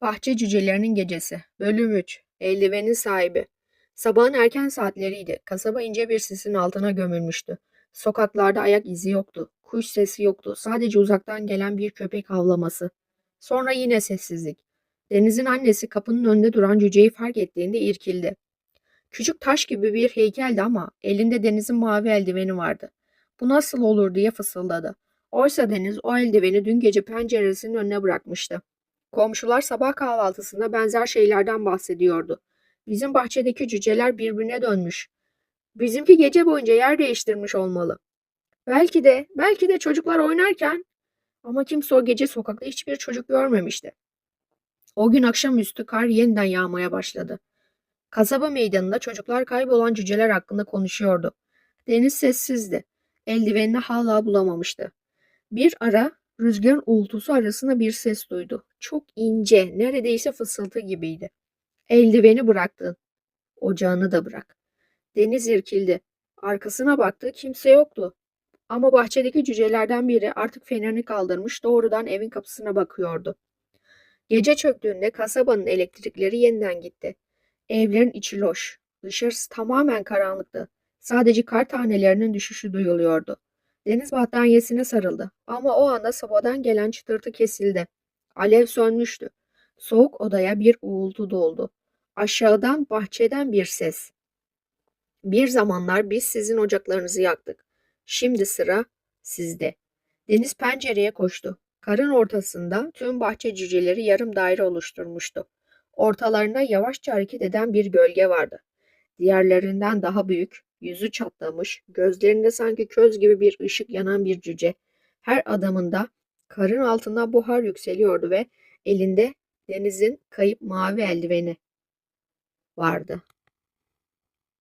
Bahçe Cücelerinin Gecesi Bölüm 3 Eldivenin Sahibi Sabahın erken saatleriydi. Kasaba ince bir sisin altına gömülmüştü. Sokaklarda ayak izi yoktu. Kuş sesi yoktu. Sadece uzaktan gelen bir köpek havlaması. Sonra yine sessizlik. Deniz'in annesi kapının önünde duran cüceyi fark ettiğinde irkildi. Küçük taş gibi bir heykeldi ama elinde Deniz'in mavi eldiveni vardı. Bu nasıl olur diye fısıldadı. Oysa Deniz o eldiveni dün gece penceresinin önüne bırakmıştı. Komşular sabah kahvaltısında benzer şeylerden bahsediyordu. Bizim bahçedeki cüceler birbirine dönmüş. Bizimki gece boyunca yer değiştirmiş olmalı. Belki de, belki de çocuklar oynarken ama kimse o gece sokakta hiçbir çocuk görmemişti. O gün akşamüstü kar yeniden yağmaya başladı. Kasaba meydanında çocuklar kaybolan cüceler hakkında konuşuyordu. Deniz sessizdi. Eldivenini hala bulamamıştı. Bir ara rüzgarın uğultusu arasında bir ses duydu. Çok ince, neredeyse fısıltı gibiydi. Eldiveni bıraktın. Ocağını da bırak. Deniz irkildi. Arkasına baktı, kimse yoktu. Ama bahçedeki cücelerden biri artık fenerini kaldırmış doğrudan evin kapısına bakıyordu. Gece çöktüğünde kasabanın elektrikleri yeniden gitti. Evlerin içi loş. Dışarısı tamamen karanlıktı. Sadece kar tanelerinin düşüşü duyuluyordu. Deniz battaniyesine sarıldı ama o anda sobadan gelen çıtırtı kesildi. Alev sönmüştü. Soğuk odaya bir uğultu doldu. Aşağıdan bahçeden bir ses. Bir zamanlar biz sizin ocaklarınızı yaktık. Şimdi sıra sizde. Deniz pencereye koştu. Karın ortasında tüm bahçe cüceleri yarım daire oluşturmuştu. Ortalarında yavaşça hareket eden bir gölge vardı. Diğerlerinden daha büyük, yüzü çatlamış, gözlerinde sanki köz gibi bir ışık yanan bir cüce. Her adımında karın altında buhar yükseliyordu ve elinde denizin kayıp mavi eldiveni vardı.